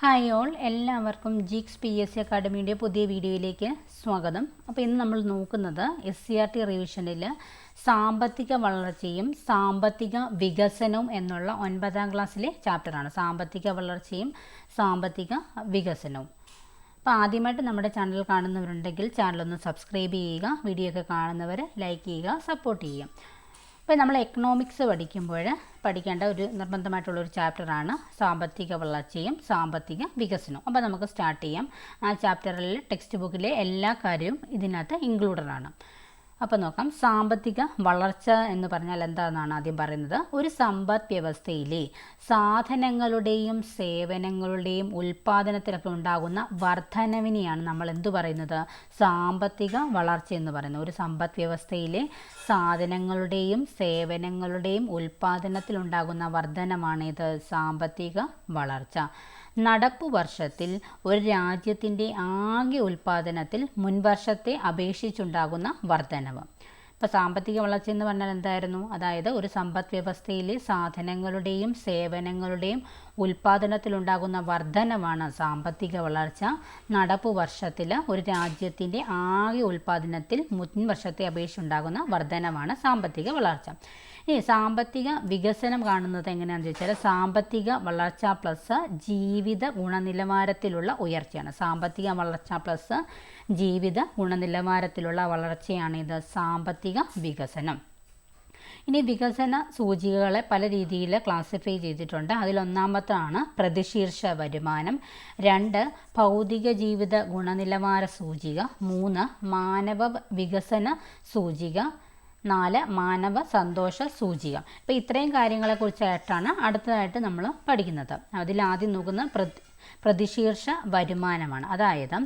Hi all എല്ലാവർക്കും ജിക്സ് P S C അക്കാഡമിയുടെ പുതിയ വീഡിയോയിലേക്ക് സ്വാഗതം. അപ്പോൾ ഇന്ന് നമ്മൾ നോക്കുന്നത് എസ് സി ആർ ടി റിവിഷനിൽ സാമ്പത്തിക വളർച്ചയും സാമ്പത്തിക വികസനവും എന്നുള്ള ഒൻപതാം ക്ലാസ്സിലെ ചാപ്റ്ററാണ് സാമ്പത്തിക വളർച്ചയും സാമ്പത്തിക വികസനവും. അപ്പോൾ ആദ്യമായിട്ട് നമ്മുടെ ചാനൽ കാണുന്നവരുണ്ടെങ്കിൽ ചാനലൊന്ന് സബ്സ്ക്രൈബ് ചെയ്യുക വീഡിയോ ഒക്കെ കാണുന്നവർ ലൈക്ക് ചെയ്യുക സപ്പോർട്ട് ചെയ്യുക. ഇപ്പോൾ നമ്മൾ എക്കണോമിക്സ് പഠിക്കുമ്പോൾ പഠിക്കേണ്ട ഒരു നിർബന്ധമായിട്ടുള്ള ഒരു ചാപ്റ്ററാണ് സാമ്പത്തിക വളർച്ചയും സാമ്പത്തിക വികസനവും. അപ്പോൾ നമുക്ക് സ്റ്റാർട്ട് ചെയ്യാം. ആ ചാപ്റ്ററിൽ ടെക്സ്റ്റ് ബുക്കിലെ എല്ലാ കാര്യവും ഇതിനകത്ത് ഇൻക്ലൂഡഡ് ആണ്. അപ്പോൾ നോക്കാം. സാമ്പത്തിക വളർച്ച എന്ന് പറഞ്ഞാൽ എന്താണെന്നാണ് ആദ്യം പറയുന്നത്? ഒരു സമ്പദ് വ്യവസ്ഥയിലെ സാധനങ്ങളുടെയും സേവനങ്ങളുടെയും ഉൽപ്പാദനത്തിലൊക്കെ ഉണ്ടാകുന്ന വർധനവിനെയാണ് നമ്മൾ എന്തു പറയുന്നത്? സാമ്പത്തിക വളർച്ച എന്ന് പറയുന്നത്. ഒരു സമ്പദ് വ്യവസ്ഥയിലെ സാധനങ്ങളുടെയും സേവനങ്ങളുടെയും ഉൽപ്പാദനത്തിലുണ്ടാകുന്ന ഇത് സാമ്പത്തിക വളർച്ച. നടപ്പു വർഷത്തിൽ ഒരു രാജ്യത്തിന്റെ ആകെ ഉൽപ്പാദനത്തിൽ മുൻവർഷത്തെ അപേക്ഷിച്ചുണ്ടാകുന്ന വർധനവ്. ഇപ്പോൾ സാമ്പത്തിക വളർച്ച എന്ന് പറഞ്ഞാൽ എന്തായിരുന്നു? അതായത് ഒരു സമ്പദ് വ്യവസ്ഥയിലെ സാധനങ്ങളുടെയും സേവനങ്ങളുടെയും ഉൽപ്പാദനത്തിലുണ്ടാകുന്ന വർധനമാണ് സാമ്പത്തിക വളർച്ച. നടപ്പ് വർഷത്തിൽ ഒരു രാജ്യത്തിന്റെ ആകെ ഉൽപാദനത്തിൽ മുൻ വർഷത്തെ അപേക്ഷിച്ച് ഉണ്ടാകുന്ന വർധനമാണ് സാമ്പത്തിക വളർച്ച. ഇനി സാമ്പത്തിക വികസനം കാണുന്നത് എങ്ങനെയാണെന്ന് ചോദിച്ചാൽ സാമ്പത്തിക വളർച്ച പ്ലസ് ജീവിത ഗുണനിലവാരത്തിലുള്ള ഉയർച്ചയാണ്. സാമ്പത്തിക വളർച്ച പ്ലസ് ജീവിത ഗുണനിലവാരത്തിലുള്ള വളർച്ചയാണ് ഇത് സാമ്പത്തിക വികസനം. ഇനി വികസന സൂചികകളെ പല രീതിയിൽ ക്ലാസിഫൈ ചെയ്തിട്ടുണ്ട്. അതിലൊന്നാമത്താണ് പ്രതിശീർഷ വരുമാനം. രണ്ട് ഭൗതിക ജീവിത ഗുണനിലവാര സൂചിക. മൂന്ന് മാനവ വികസന സൂചിക. നാല് മാനവ സന്തോഷ സൂചിക. അപ്പോൾ ഇത്രയും കാര്യങ്ങളെക്കുറിച്ചായിട്ടാണ് അടുത്തതായിട്ട് നമ്മൾ പഠിക്കുന്നത്. അതിൽ ആദ്യം നോക്കുന്ന പ്രതിശീർഷ വരുമാനമാണ്. അതായത്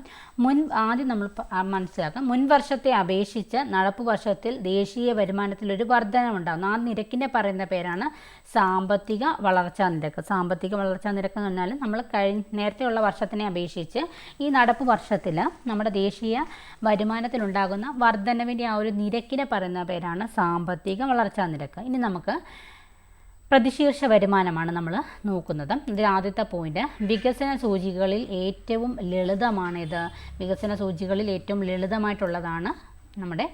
മുൻ ആദ്യം നമ്മൾ മനസ്സിലാക്കാം. മുൻ വർഷത്തെ അപേക്ഷിച്ച് നടപ്പ് വർഷത്തിൽ ദേശീയ വരുമാനത്തിൽ ഒരു വർധനമുണ്ടാകുന്നു ആ നിരക്കിനെ പറയുന്ന പേരാണ് സാമ്പത്തിക വളർച്ചാ നിരക്ക്. സാമ്പത്തിക വളർച്ചാ നിരക്ക് എന്ന് പറഞ്ഞാൽ നമ്മൾ കഴി നേരത്തെയുള്ള വർഷത്തിനെ അപേക്ഷിച്ച് ഈ നടപ്പ് വർഷത്തിൽ നമ്മുടെ ദേശീയ വരുമാനത്തിലുണ്ടാകുന്ന വർധനവിന്റെ ആ ഒരു നിരക്കിനെ പറയുന്ന പേരാണ് സാമ്പത്തിക വളർച്ചാ നിരക്ക്. ഇനി നമുക്ക് പ്രതിശീർഷ വരുമാനമാണ് നമ്മൾ നോക്കുന്നത്. ഇതിൽ ആദ്യത്തെ പോയിന്റ് വികസന സൂചികകളിൽ ഏറ്റവും ലളിതമാണിത്. വികസന സൂചികകളിൽ ഏറ്റവും ലളിതമായിട്ടുള്ളതാണ് നമ്മുടെ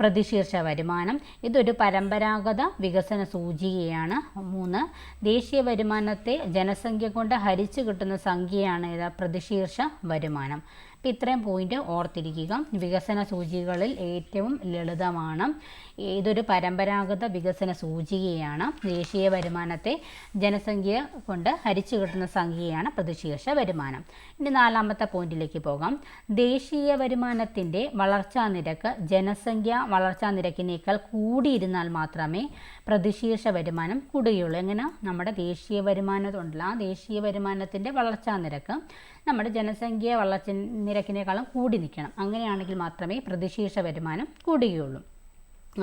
പ്രതിശീർഷ വരുമാനം. ഇതൊരു പരമ്പരാഗത വികസന സൂചികയാണ്. മൂന്ന് ദേശീയ വരുമാനത്തെ ജനസംഖ്യ കൊണ്ട് ഹരിച്ചു കിട്ടുന്ന സംഖ്യയാണ് ഇത് പ്രതിശീർഷ വരുമാനം. അപ്പം ഇത്രയും പോയിന്റ് ഓർത്തിരിക്കുക. വികസന സൂചികകളിൽ ഏറ്റവും ലളിതമാണ്. ഇതൊരു പരമ്പരാഗത വികസന സൂചികയാണ്. ദേശീയ വരുമാനത്തെ ജനസംഖ്യ കൊണ്ട് ഹരിച്ചു കിട്ടുന്ന സംഖ്യയാണ് പ്രതിശീർഷ വരുമാനം. ഇനി നാലാമത്തെ പോയിന്റിലേക്ക് പോകാം. ദേശീയ വരുമാനത്തിന്റെ വളർച്ചാ നിരക്ക് ജനസംഖ്യ വളർച്ചാ നിരക്കിനേക്കാൾ കൂടിയിരുന്നാൽ മാത്രമേ പ്രതിശീർഷ വരുമാനം കൂടുകയുള്ളൂ. എങ്ങനെ? നമ്മുടെ ദേശീയ വരുമാനത്തുണ്ടല്ലോ ആ ദേശീയ വരുമാനത്തിന്റെ വളർച്ചാ നിരക്ക് നമ്മുടെ ജനസംഖ്യ വളർച്ച നിരക്കിനേക്കാളും കൂടി നിൽക്കണം. അങ്ങനെയാണെങ്കിൽ മാത്രമേ പ്രതിശീർഷ വരുമാനം കൂടുകയുള്ളൂ.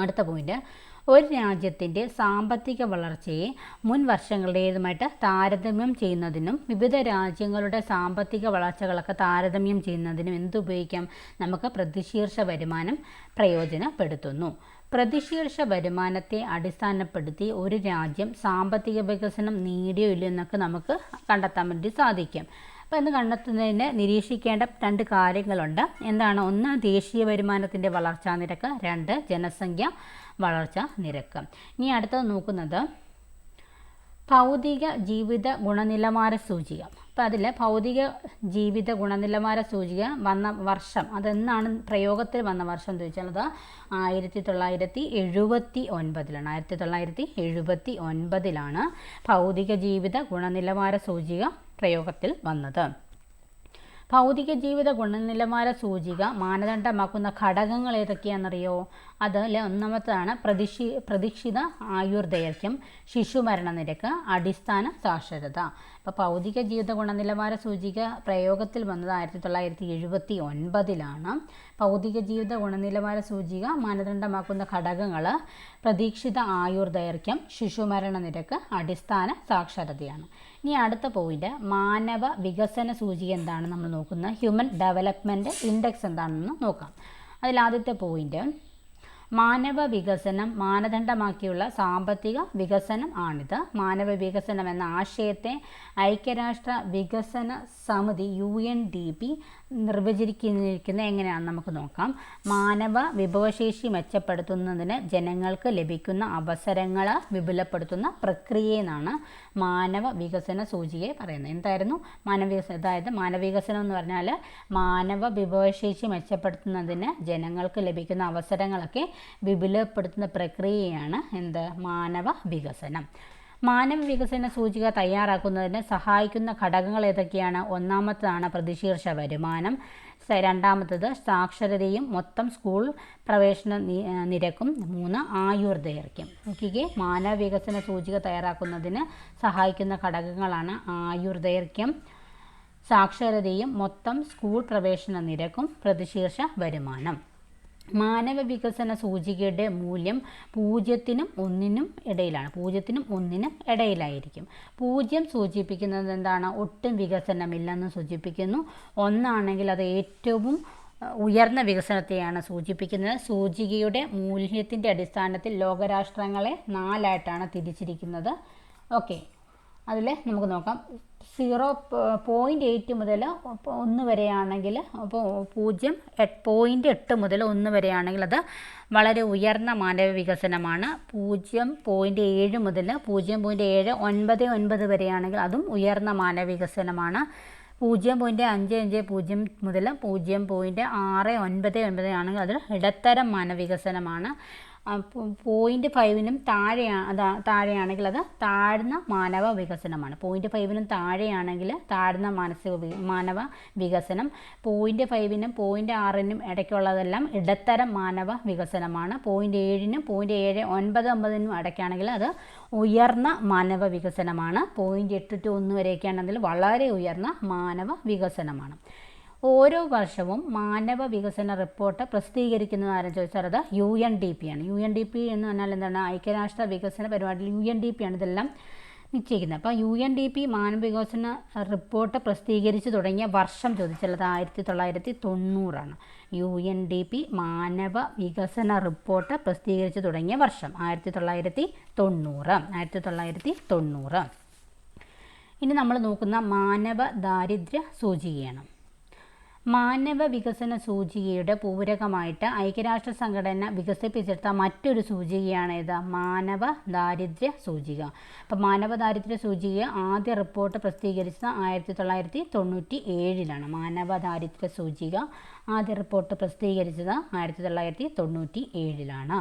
അടുത്ത പോയിന്റ് ഒരു രാജ്യത്തിന്റെ സാമ്പത്തിക വളർച്ചയെ മുൻ വർഷങ്ങളുടേതുമായിട്ട് താരതമ്യം ചെയ്യുന്നതിനും വിവിധ രാജ്യങ്ങളുടെ സാമ്പത്തിക വളർച്ചകളൊക്കെ താരതമ്യം ചെയ്യുന്നതിനും എന്തുപയോഗിക്കാം? നമുക്ക് പ്രതിശീർഷ വരുമാനം പ്രയോജനപ്പെടുത്തുന്നു. പ്രതിശീർഷ വരുമാനത്തെ അടിസ്ഥാനപ്പെടുത്തി ഒരു രാജ്യം സാമ്പത്തിക വികസനം നേടിയോ ഇല്ലയോ എന്നൊക്കെ നമുക്ക് കണ്ടെത്താൻ വേണ്ടി സാധിക്കും. അപ്പോൾ ഇന്ന് കണ്ടെത്തുന്നതിന് നിരീക്ഷിക്കേണ്ട രണ്ട് കാര്യങ്ങളുണ്ട്. എന്താണ്? ഒന്ന് ദേശീയ വരുമാനത്തിന്റെ വളർച്ചാ നിരക്ക്. രണ്ട് ജനസംഖ്യ വളർച്ചാ നിരക്ക്. ഇനി അടുത്തത് നോക്കുന്നത് ഭൗതിക ജീവിത ഗുണനിലവാര സൂചിക. അപ്പോൾ അതിൽ ഭൗതിക ജീവിത ഗുണനിലവാര സൂചിക വന്ന വർഷം. അതെന്നാണ് പ്രയോഗത്തിൽ വന്ന വർഷം എന്ന് ചോദിച്ചാൽ അത് ആയിരത്തി തൊള്ളായിരത്തി എഴുപത്തി ഒൻപതിലാണ് ആയിരത്തി തൊള്ളായിരത്തി എഴുപത്തി ഒൻപതിലാണ് ഭൗതിക ജീവിത ഗുണനിലവാര സൂചിക പ്രയോഗത്തിൽ വന്നത്. ഭൗതിക ജീവിത ഗുണനിലവാര സൂചിക മാനദണ്ഡമാക്കുന്ന ഘടകങ്ങൾ ഏതൊക്കെയാണെന്നറിയോ? അതിൽ ഒന്നാമത്തതാണ് പ്രതിഷി പ്രതീക്ഷിത ആയുർദൈർഘ്യം ശിശുമരണ നിരക്ക് അടിസ്ഥാന സാക്ഷരത. ഇപ്പോൾ ഭൗതിക ജീവിത ഗുണനിലവാര സൂചിക പ്രയോഗത്തിൽ വന്നത് ആയിരത്തി തൊള്ളായിരത്തി എഴുപത്തി ഒൻപതിലാണ് ഭൗതിക ജീവിത ഗുണനിലവാര സൂചിക മാനദണ്ഡമാക്കുന്ന ഘടകങ്ങൾ പ്രതീക്ഷിത ആയുർദൈർഘ്യം ശിശുമരണ നിരക്ക് അടിസ്ഥാന സാക്ഷരതയാണ്. ഇനി അടുത്ത പോയിന്റ് മാനവ വികസന സൂചിക എന്താണ് നമ്മൾ നോക്കുന്നത് ഹ്യൂമൻ ഡെവലപ്മെന്റ് ഇൻഡെക്സ് എന്താണെന്ന് നോക്കാം. അതിൽ ആദ്യത്തെ പോയിന്റ് മാനവ വികസനം മാനദണ്ഡമാക്കിയുള്ള സാമ്പത്തിക വികസനം ആണിത്. മാനവ വികസനം എന്ന ആശയത്തെ ഐക്യരാഷ്ട്ര വികസന സമിതി യു എൻ ഡി പി നിർവചിച്ചിരിക്കുന്നത് എങ്ങനെയാണെന്ന് നമുക്ക് നോക്കാം. മാനവ വിഭവശേഷി മെച്ചപ്പെടുത്തുന്നതിന് ജനങ്ങൾക്ക് ലഭിക്കുന്ന അവസരങ്ങൾ വിപുലപ്പെടുത്തുന്ന പ്രക്രിയയെന്നാണ് മാനവ വികസന സൂചികയെ പറയുന്നത്. എന്തായിരുന്നു? മാനവ വികസനം അതായത് മാനവ വികസനം എന്ന് പറഞ്ഞാൽ മാനവ വിഭവശേഷി മെച്ചപ്പെടുത്തുന്നതിന് ജനങ്ങൾക്ക് ലഭിക്കുന്ന അവസരങ്ങളൊക്കെ വിപുലപ്പെടുത്തുന്ന പ്രക്രിയയാണ് എന്ത്? മാനവ വികസനം. മാനവ വികസന സൂചിക തയ്യാറാക്കുന്നതിന് സഹായിക്കുന്ന ഘടകങ്ങൾ ഏതൊക്കെയാണ്? ഒന്നാമത്തതാണ് പ്രതിശീർഷ വരുമാനം. രണ്ടാമത്തത് സാക്ഷരതയും മൊത്തം സ്കൂൾ പ്രവേശന നിരക്കും. മൂന്ന് ആയുർ ദൈർഘ്യം. നോക്കിക്കേ മാനവ വികസന സൂചിക തയ്യാറാക്കുന്നതിന് സഹായിക്കുന്ന ഘടകങ്ങളാണ് ആയുർ ദൈർഘ്യം സാക്ഷരതയും മൊത്തം സ്കൂൾ പ്രവേശന നിരക്കും പ്രതിശീർഷ വരുമാനം. മാനവ വികസന സൂചികയുടെ മൂല്യം പൂജ്യത്തിനും ഒന്നിനും ഇടയിലാണ്. പൂജ്യത്തിനും ഒന്നിനും ഇടയിലായിരിക്കും. പൂജ്യം സൂചിപ്പിക്കുന്നത് എന്താണ്? ഒട്ടും വികസനമില്ലെന്ന് സൂചിപ്പിക്കുന്നു. ഒന്നാണെങ്കിൽ അത് ഏറ്റവും ഉയർന്ന വികസനത്തെയാണ് സൂചിപ്പിക്കുന്നത്. സൂചികയുടെ മൂല്യത്തിന്റെ അടിസ്ഥാനത്തിൽ ലോകരാഷ്ട്രങ്ങളെ നാലായിട്ടാണ് തിരിച്ചിരിക്കുന്നത്. ഓക്കെ. അതിൽ നമുക്ക് നോക്കാം. സീറോ പോയിന്റ് എയ്റ്റ് മുതൽ ഒന്ന് വരെയാണെങ്കിൽ അപ്പോൾ പൂജ്യം പോയിന്റ് എട്ട് മുതൽ ഒന്ന് വരെയാണെങ്കിൽ അത് വളരെ ഉയർന്ന മാനവ വികസനമാണ്. പൂജ്യം പോയിന്റ് ഏഴ് മുതൽ പൂജ്യം പോയിന്റ് ഏഴ് ഒൻപത് ഒൻപത് വരെയാണെങ്കിൽ അതും ഉയർന്ന മാനവ വികസനമാണ്. പൂജ്യം പോയിന്റ് അഞ്ച് അഞ്ച് പൂജ്യം മുതൽ പൂജ്യം പോയിന്റ് ആറ് ഒൻപത് ഒൻപത് ആണെങ്കിൽ അത് ഇടത്തരം മാനവികസനമാണ് പോയിന്റ് ഫൈവിനും താഴെയാണ് അതാ താഴെയാണെങ്കിൽ അത് താഴ്ന്ന മാനവ വികസനമാണ്. പോയിന്റ് ഫൈവിനും താഴെയാണെങ്കിൽ താഴ്ന്ന മാനസിക മാനവ വികസനം. പോയിന്റ് ഫൈവിനും പോയിന്റ് ആറിനും ഇടയ്ക്കുള്ളതെല്ലാം ഇടത്തരം മാനവ വികസനമാണ്. പോയിന്റ് ഏഴിനും പോയിന്റ് ഏഴ് ഒൻപത് ഒമ്പതിനും ഇടയ്ക്കാണെങ്കിൽ അത് ഉയർന്ന മാനവ വികസനമാണ്. പോയിന്റ് എട്ട് ടു ഒന്ന് വരെയൊക്കെയാണെങ്കിൽ വളരെ ഉയർന്ന മാനവ വികസനമാണ്. ഓരോ വർഷവും മാനവ വികസന റിപ്പോർട്ട് പ്രസിദ്ധീകരിക്കുന്നത് ആരും ചോദിച്ചാൽ അത് യു എൻ ഡി പി ആണ്. യു എൻ ഡി പി എന്ന് പറഞ്ഞാൽ എന്താണ്? ഐക്യരാഷ്ട്ര വികസന പരിപാടിയിൽ യു എൻ ഡി പി ആണ് ഇതെല്ലാം നിശ്ചയിക്കുന്നത്. അപ്പോൾ യു എൻ ഡി പി മാനവ വികസന റിപ്പോർട്ട് പ്രസിദ്ധീകരിച്ചു തുടങ്ങിയ വർഷം ചോദിച്ചാൽ അത് ആയിരത്തി തൊള്ളായിരത്തി തൊണ്ണൂറാണ് യു എൻ ഡി പി മാനവ വികസന റിപ്പോർട്ട് പ്രസിദ്ധീകരിച്ചു തുടങ്ങിയ വർഷം ആയിരത്തി തൊള്ളായിരത്തി തൊണ്ണൂറ് ആയിരത്തി തൊള്ളായിരത്തി തൊണ്ണൂറ് ഇനി നമ്മൾ നോക്കുന്ന മാനവ ദാരിദ്ര്യ സൂചികയാണ്. മാനവ വികസന സൂചികയുടെ പൂരകമായിട്ട് ഐക്യരാഷ്ട്ര സംഘടന വികസിപ്പിച്ചെടുത്ത മറ്റൊരു സൂചികയാണ് ഇത്. മാനവ ദാരിദ്ര്യ സൂചിക. അപ്പം മാനവ ദാരിദ്ര്യ സൂചിക ആദ്യ റിപ്പോർട്ട് പ്രസിദ്ധീകരിച്ചത് ആയിരത്തി തൊള്ളായിരത്തി തൊണ്ണൂറ്റി ഏഴിലാണ് മാനവ ദാരിദ്ര്യ സൂചിക ആദ്യ റിപ്പോർട്ട് പ്രസിദ്ധീകരിച്ചത് ആയിരത്തി തൊള്ളായിരത്തി തൊണ്ണൂറ്റി ഏഴിലാണ്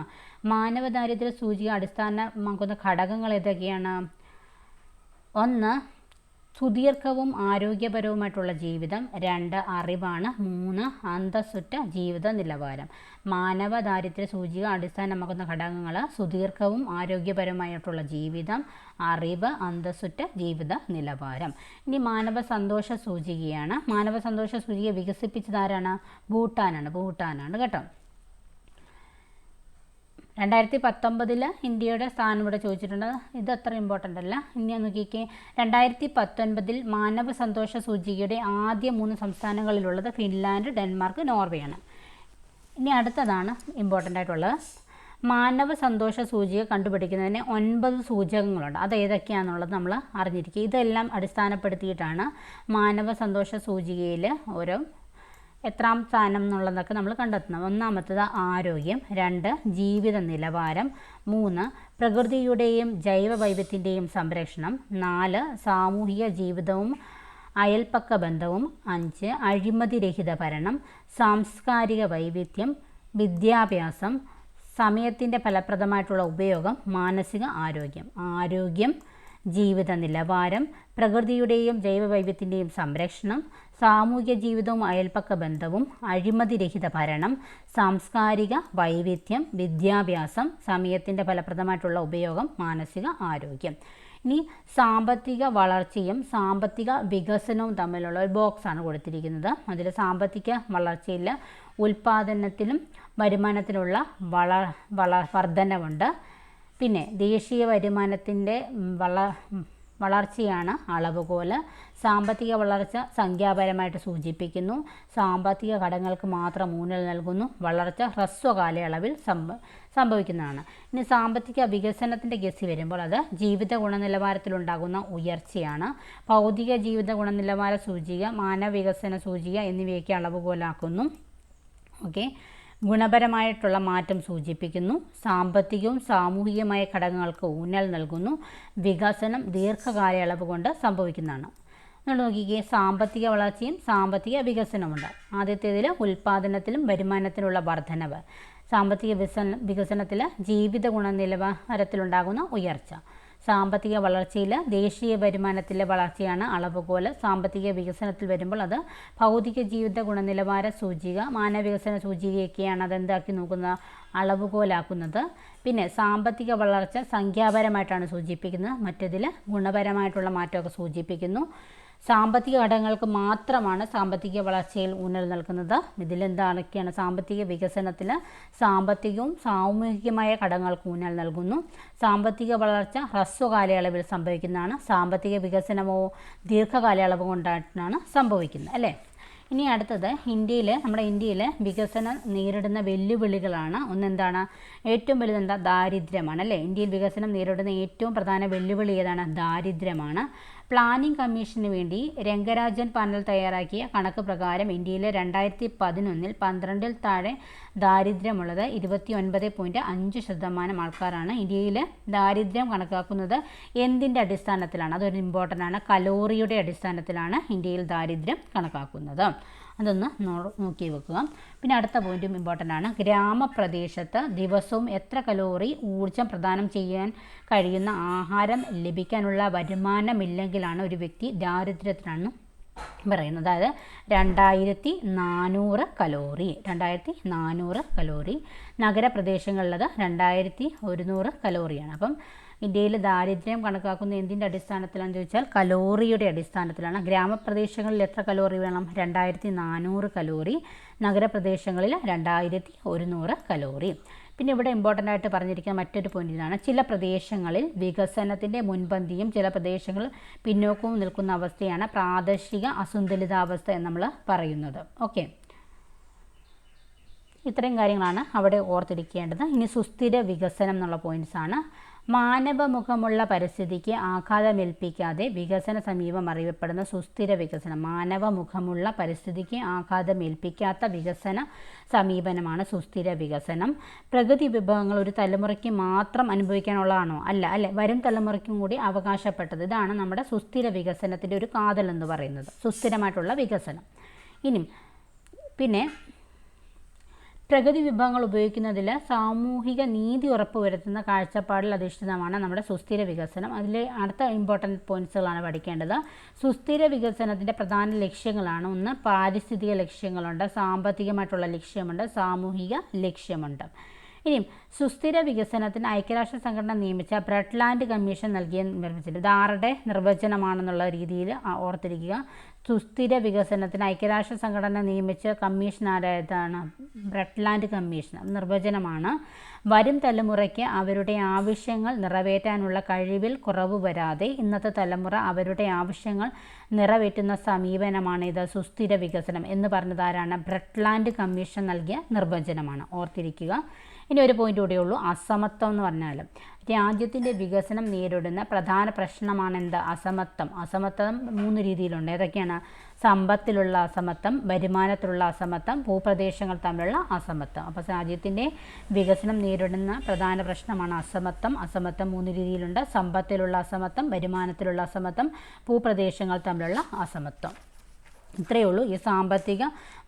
മാനവ ദാരിദ്ര്യ സൂചിക അടിസ്ഥാനമാക്കുന്ന ഘടകങ്ങൾ ഏതൊക്കെയാണ്? ഒന്ന് സുദീർഘവും ആരോഗ്യപരവുമായിട്ടുള്ള ജീവിതം രണ്ട് അറിവാണ് മൂന്ന് അന്തസ്സുറ്റ ജീവിത നിലവാരം. മാനവ ദാരിദ്ര്യ സൂചിക അടിസ്ഥാനമാക്കുന്ന ഘടകങ്ങൾ സുദീർഘവും ആരോഗ്യപരമായിട്ടുള്ള ജീവിതം അറിവ് അന്തസ്സുറ്റ ജീവിത നിലവാരം. ഇനി മാനവ സന്തോഷ സൂചികയാണ്. മാനവ സന്തോഷ സൂചിക വികസിപ്പിച്ചതാരാണ് ഭൂട്ടാനാണ്. ഭൂട്ടാനാണ് കേട്ടോ. രണ്ടായിരത്തി പത്തൊമ്പതിൽ ഇന്ത്യയുടെ സ്ഥാനം ഇവിടെ ചോദിച്ചിട്ടുണ്ട് ഇത് അത്ര ഇമ്പോർട്ടന്റ് അല്ല. ഇനി നോക്കിക്കേ രണ്ടായിരത്തി പത്തൊൻപതിൽ മാനവ സന്തോഷ സൂചികയുടെ ആദ്യ മൂന്ന് സംസ്ഥാനങ്ങളിലുള്ളത് ഫിൻലാൻഡ് ഡെൻമാർക്ക് നോർവേയാണ് ഇനി അടുത്തതാണ് ഇമ്പോർട്ടന്റ് ആയിട്ടുള്ളത്. മാനവ സന്തോഷ സൂചിക കണ്ടുപിടിക്കുന്നതിന് ഒൻപത് സൂചകങ്ങളുണ്ട്. അത് ഏതൊക്കെയാണെന്നുള്ളത് നമ്മൾ അറിഞ്ഞിരിക്കുക. ഇതെല്ലാം അടിസ്ഥാനപ്പെടുത്തിയിട്ടാണ് മാനവ സന്തോഷ സൂചികയിൽ ഓരോ എത്രാം സ്ഥാനം എന്നുള്ളതൊക്കെ നമ്മൾ കണ്ടെത്തണം ഒന്നാമത്തത് ആരോഗ്യം രണ്ട് ജീവിത നിലവാരം മൂന്ന് പ്രകൃതിയുടെയും ജൈവ വൈവിധ്യത്തിന്റെയും സംരക്ഷണം നാല് സാമൂഹിക ജീവിതവും അയൽപ്പക്ക ബന്ധവും അഞ്ച് അഴിമതിരഹിത ഭരണം സാംസ്കാരിക വൈവിധ്യം വിദ്യാഭ്യാസം സമയത്തിന്റെ ഫലപ്രദമായിട്ടുള്ള ഉപയോഗം മാനസിക ആരോഗ്യം. ആരോഗ്യം ജീവിത നിലവാരം പ്രകൃതിയുടെയും ജൈവവൈവിധ്യത്തിന്റെയും സംരക്ഷണം സാമൂഹ്യ ജീവിതവും അയൽപ്പക്ക ബന്ധവും അഴിമതിരഹിത ഭരണം സാംസ്കാരിക വൈവിധ്യം വിദ്യാഭ്യാസം സമയത്തിന്റെ ഫലപ്രദമായിട്ടുള്ള ഉപയോഗം മാനസിക ആരോഗ്യം. ഇനി സാമ്പത്തിക വളർച്ചയും സാമ്പത്തിക വികസനവും തമ്മിലുള്ള ഒരു ബോക്സാണ് കൊടുത്തിരിക്കുന്നത്. അതിൽ സാമ്പത്തിക വളർച്ചയിൽ ഉൽപ്പാദനത്തിലും വരുമാനത്തിലുള്ള വള വള വർധനവുണ്ട്. പിന്നെ ദേശീയ വരുമാനത്തിന്റെ വള വളർച്ചയാണ് അളവുകോൽ. സാമ്പത്തിക വളർച്ച സംഖ്യാപരമായിട്ട് സൂചിപ്പിക്കുന്നു. സാമ്പത്തിക ഘടകങ്ങൾക്ക് മാത്രം ഊന്നൽ നൽകുന്നു. വളർച്ച ഹ്രസ്വ കാലയളവിൽ സംഭ സംഭവിക്കുന്നതാണ്. ഇനി സാമ്പത്തിക വികസനത്തിന്റെ ഗസി വരുമ്പോൾ അത് ജീവിത ഗുണനിലവാരത്തിലുണ്ടാകുന്ന ഉയർച്ചയാണ്. ഭൗതിക ജീവിത ഗുണനിലവാര സൂചിക മാനവ വികസന സൂചിക എന്നിവയൊക്കെ അളവുകോലാക്കുന്നു. ഓക്കെ. ഗുണപരമായിട്ടുള്ള മാറ്റം സൂചിപ്പിക്കുന്നു. സാമ്പത്തികവും സാമൂഹികമായ ഘടകങ്ങൾക്ക് ഊന്നൽ നൽകുന്നു. വികസനം ദീർഘകാലയളവ് കൊണ്ട് സംഭവിക്കുന്നതാണ്. നമ്മൾ നോക്കിക്കേ സാമ്പത്തിക വളർച്ചയും സാമ്പത്തിക വികസനമുണ്ട് ആദ്യത്തേതിൽ ഉൽപ്പാദനത്തിലും വരുമാനത്തിലുള്ള വർധനവ്. സാമ്പത്തിക വികസന വികസനത്തിൽ ജീവിത ഗുണനിലവാരത്തിലുണ്ടാകുന്ന ഉയർച്ച. സാമ്പത്തിക വളർച്ചയിൽ ദേശീയ വരുമാനത്തിലെ വളർച്ചയാണ് അളവുകോൽ സാമ്പത്തിക വികസനത്തിൽ വരുമ്പോൾ അത് ഭൗതിക ജീവിത ഗുണനിലവാര സൂചിക മാനവവികസന സൂചികയൊക്കെയാണ് അതെന്താക്കി നോക്കുന്ന അളവുകോലാക്കുന്നത്. പിന്നെ സാമ്പത്തിക വളർച്ച സംഖ്യാപരമായിട്ടാണ് സൂചിപ്പിക്കുന്നത്. മറ്റതിൽ ഗുണപരമായിട്ടുള്ള മാറ്റമൊക്കെ സൂചിപ്പിക്കുന്നു. സാമ്പത്തിക ഘടകങ്ങൾക്ക് മാത്രമാണ് സാമ്പത്തിക വളർച്ചയിൽ ഊന്നൽ നൽകുന്നത്. ഇതിലെന്താണൊക്കെയാണ് സാമ്പത്തിക വികസനത്തിന് സാമ്പത്തികവും സാമൂഹികമായ ഘടകങ്ങൾക്ക് ഊന്നൽ നൽകുന്നു. സാമ്പത്തിക വളർച്ച ഹ്രസ്വ കാലയളവിൽ സംഭവിക്കുന്നതാണ്. സാമ്പത്തിക വികസനമോ ദീർഘകാലയളവ് കൊണ്ടാണ് സംഭവിക്കുന്നത് അല്ലേ? ഇനി അടുത്തത് ഇന്ത്യയിൽ നമ്മുടെ ഇന്ത്യയിൽ വികസനം നേരിടുന്ന വെല്ലുവിളികളാണ്. ഒന്നെന്താണ്? ഏറ്റവും വലുത് എന്താ? ദാരിദ്ര്യമാണ് അല്ലേ? ഇന്ത്യയിൽ വികസനം നേരിടുന്ന ഏറ്റവും പ്രധാന വെല്ലുവിളി ഏതാണ്? ദാരിദ്ര്യമാണ്. പ്ലാനിംഗ് കമ്മീഷന് വേണ്ടി രംഗരാജൻ പാനൽ തയ്യാറാക്കിയ കണക്ക് പ്രകാരം ഇന്ത്യയിലെ രണ്ടായിരത്തി പതിനൊന്നിൽ പന്ത്രണ്ടിൽ താഴെ ദാരിദ്ര്യമുള്ളത് ഇരുപത്തി ഒൻപത് പോയിന്റ് അഞ്ച് ശതമാനം ആൾക്കാരാണ്. ഇന്ത്യയിൽ ദാരിദ്ര്യം കണക്കാക്കുന്നത് എന്തിന്റെ അടിസ്ഥാനത്തിലാണ്? അതൊരു ഇമ്പോർട്ടന്റ് ആണ്. കലോറിയുടെ അടിസ്ഥാനത്തിലാണ് ഇന്ത്യയിൽ ദാരിദ്ര്യം കണക്കാക്കുന്നത്. അതൊന്ന് നോക്കി വെക്കുക. പിന്നെ അടുത്ത പോയിന്റും ഇമ്പോർട്ടന്റ് ആണ്. ഗ്രാമപ്രദേശത്ത് ദിവസവും എത്ര കലോറി ഊർജം പ്രദാനം ചെയ്യാൻ കഴിയുന്ന ആഹാരം ലഭിക്കാനുള്ള വരുമാനമില്ലെങ്കിലാണ് ഒരു വ്യക്തി ദാരിദ്ര്യത്തിലാണ് പറയുന്നത്. അതായത് രണ്ടായിരത്തി നാനൂറ് കലോറി രണ്ടായിരത്തി നാനൂറ് കലോറി. നഗരപ്രദേശങ്ങളിലത് രണ്ടായിരത്തി ഒരുന്നൂറ് കലോറിയാണ്. അപ്പം ഇന്ത്യയിൽ ദാരിദ്ര്യം കണക്കാക്കുന്ന എന്തിന്റെ അടിസ്ഥാനത്തിലാണെന്ന് ചോദിച്ചാൽ കലോറിയുടെ അടിസ്ഥാനത്തിലാണ്. ഗ്രാമപ്രദേശങ്ങളിൽ എത്ര കലോറി വേണം? രണ്ടായിരത്തി നാനൂറ് കലോറി. നഗരപ്രദേശങ്ങളിൽ രണ്ടായിരത്തി ഒരുന്നൂറ് കലോറി. പിന്നെ ഇവിടെ ഇമ്പോർട്ടന്റ് ആയിട്ട് പറഞ്ഞിരിക്കുന്ന മറ്റൊരു പോയിന്റ് ഇതാണ്. ചില പ്രദേശങ്ങളിൽ വികസനത്തിന്റെ മുൻപന്തിയും ചില പ്രദേശങ്ങൾ പിന്നോക്കവും നിൽക്കുന്ന അവസ്ഥയാണ് പ്രാദേശിക അസന്തുലിതാവസ്ഥ എന്ന് നമ്മൾ പറയുന്നത്. ഓക്കെ ഇത്രയും കാര്യങ്ങളാണ് അവിടെ ഓർത്തിരിക്കേണ്ടത്. ഇനി സുസ്ഥിര വികസനം എന്നുള്ള പോയിന്റ്സ് ആണ്. മാനവമുഖമുള്ള പരിസ്ഥിതിക്ക് ആഘാതമേൽപ്പിക്കാതെ വികസന സമീപം അറിയപ്പെടുന്ന സുസ്ഥിര വികസനം. മാനവമുഖമുള്ള പരിസ്ഥിതിക്ക് ആഘാതമേൽപ്പിക്കാത്ത വികസന സമീപനമാണ് സുസ്ഥിര വികസനം. പ്രകൃതി വിഭവങ്ങൾ ഒരു തലമുറയ്ക്ക് മാത്രം അനുഭവിക്കാനുള്ളതാണോ? അല്ല അല്ലെ? വരും തലമുറയ്ക്കും കൂടി അവകാശപ്പെട്ടത് ഇതാണ് നമ്മുടെ സുസ്ഥിര വികസനത്തിന്റെ ഒരു കാതൽ എന്ന് പറയുന്നത്. സുസ്ഥിരമായിട്ടുള്ള വികസനം. ഇനി പിന്നെ പ്രകൃതി വിഭവങ്ങൾ ഉപയോഗിക്കുന്നതിൽ സാമൂഹിക നീതി ഉറപ്പുവരുത്തുന്ന കാഴ്ചപ്പാടിൽ അധിഷ്ഠിതമാണ് നമ്മുടെ സുസ്ഥിര വികസനം. അതിലെ അടുത്ത ഇമ്പോർട്ടന്റ് പോയിന്റ്സുകളാണ് പഠിക്കേണ്ടത്. സുസ്ഥിര വികസനത്തിന്റെ പ്രധാന ലക്ഷ്യങ്ങളാണ്. ഒന്ന് പാരിസ്ഥിതിക ലക്ഷ്യങ്ങളുണ്ട്. സാമ്പത്തികമായിട്ടുള്ള ലക്ഷ്യമുണ്ട്. സാമൂഹിക ലക്ഷ്യമുണ്ട്. ഇനിയും സുസ്ഥിര വികസനത്തിന് ഐക്യരാഷ്ട്ര സംഘടന നിയമിച്ച ബ്രഡ്ലാൻഡ് കമ്മീഷൻ നൽകിയ നിർമ്മിച്ചിട്ടുണ്ട് ഇത് ആരുടെ നിർവചനമാണെന്നുള്ള രീതിയിൽ ഓർത്തിരിക്കുക. സുസ്ഥിര വികസനത്തിന് ഐക്യരാഷ്ട്ര സംഘടന നിയമിച്ച കമ്മീഷൻ ആരായതാണ് കമ്മീഷൻ. നിർവചനമാണ്. വരും തലമുറയ്ക്ക് അവരുടെ ആവശ്യങ്ങൾ നിറവേറ്റാനുള്ള കഴിവിൽ കുറവ് വരാതെ ഇന്നത്തെ തലമുറ അവരുടെ ആവശ്യങ്ങൾ നിറവേറ്റുന്ന സമീപനമാണ് ഇത് സുസ്ഥിര വികസനം എന്ന് പറഞ്ഞതാരാണ്? ബ്രഡ്ലാൻഡ് കമ്മീഷൻ നൽകിയ നിർവചനമാണ്. ഓർത്തിരിക്കുക. ഇനി ഒരു പോയിന്റ് കൂടെ ഉള്ളൂ. അസമത്വം എന്ന് പറഞ്ഞാൽ രാജ്യത്തിന്റെ വികസനം നേരിടുന്ന പ്രധാന പ്രശ്നമാണ് എന്ത് അസമത്വം. അസമത്വം മൂന്ന് രീതിയിലുണ്ട്. ഏതൊക്കെയാണ്? സമ്പത്തിലുള്ള അസമത്വം വരുമാനത്തിലുള്ള അസമത്വം ഭൂപ്രദേശങ്ങൾ തമ്മിലുള്ള അസമത്വം. അപ്പോൾ രാജ്യത്തിന്റെ വികസനം നേരിടുന്ന പ്രധാന പ്രശ്നമാണ് അസമത്വം. അസമത്വം മൂന്ന് രീതിയിലുണ്ട്. സമ്പത്തിലുള്ള അസമത്വം വരുമാനത്തിലുള്ള അസമത്വം ഭൂപ്രദേശങ്ങൾ തമ്മിലുള്ള അസമത്വം. ഇത്രയേ ഉള്ളൂ. ഈ സാമ്പത്തിക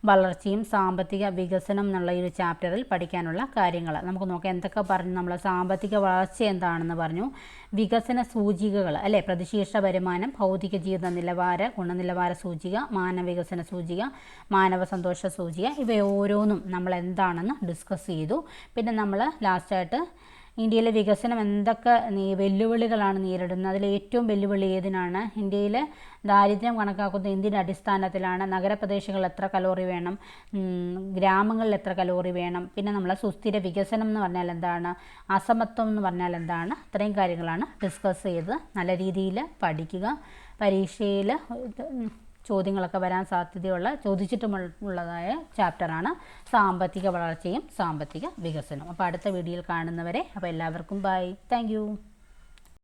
വളർച്ചയും സാമ്പത്തിക വികസനം എന്നുള്ള ഈ ഒരു ചാപ്റ്ററിൽ പഠിക്കാനുള്ള കാര്യങ്ങൾ. നമുക്ക് നോക്കാം എന്തൊക്കെ പറഞ്ഞു നമ്മൾ സാമ്പത്തിക വളർച്ച എന്താണെന്ന് പറഞ്ഞു. വികസന സൂചികകൾ അല്ലെ? പ്രതിശീർഷ വരുമാനം ഭൗതിക ജീവിത നിലവാര ഗുണനിലവാര സൂചിക മാനവ വികസന സൂചിക മാനവ സന്തോഷ സൂചിക ഇവ ഓരോന്നും നമ്മൾ എന്താണെന്ന് ഡിസ്കസ് ചെയ്തു. പിന്നെ നമ്മൾ ലാസ്റ്റായിട്ട് ഇന്ത്യയിലെ വികസനം എന്തൊക്കെ വെല്ലുവിളികളാണ് നേരിടുന്നത്? അതിൽ ഏറ്റവും വെല്ലുവിളി ഏതിനാണ്? ഇന്ത്യയിലെ ദാരിദ്ര്യം കണക്കാക്കുന്നത് എന്തിന്റെ അടിസ്ഥാനത്തിലാണ്? നഗരപ്രദേശങ്ങളിൽ എത്ര കലോറി വേണം? ഗ്രാമങ്ങളിൽ എത്ര കലോറി വേണം? പിന്നെ നമ്മളെ സുസ്ഥിര വികസനം എന്ന് പറഞ്ഞാൽ എന്താണ്? അസമത്വം എന്ന് പറഞ്ഞാൽ എന്താണ്? ഇത്രയും കാര്യങ്ങളാണ് ഡിസ്കസ് ചെയ്ത് നല്ല രീതിയിൽ പഠിക്കുക പരീക്ഷയിൽ ചോദ്യങ്ങളൊക്കെ വരാൻ സാധ്യതയുള്ള ചോദിച്ചിട്ടുമുള്ളതായ ചാപ്റ്ററാണ് സാമ്പത്തിക വളർച്ചയും സാമ്പത്തിക വികസനവും അപ്പോൾ അടുത്ത വീഡിയോയിൽ കാണുന്നവരെ അപ്പോൾ എല്ലാവർക്കും ബൈ താങ്ക്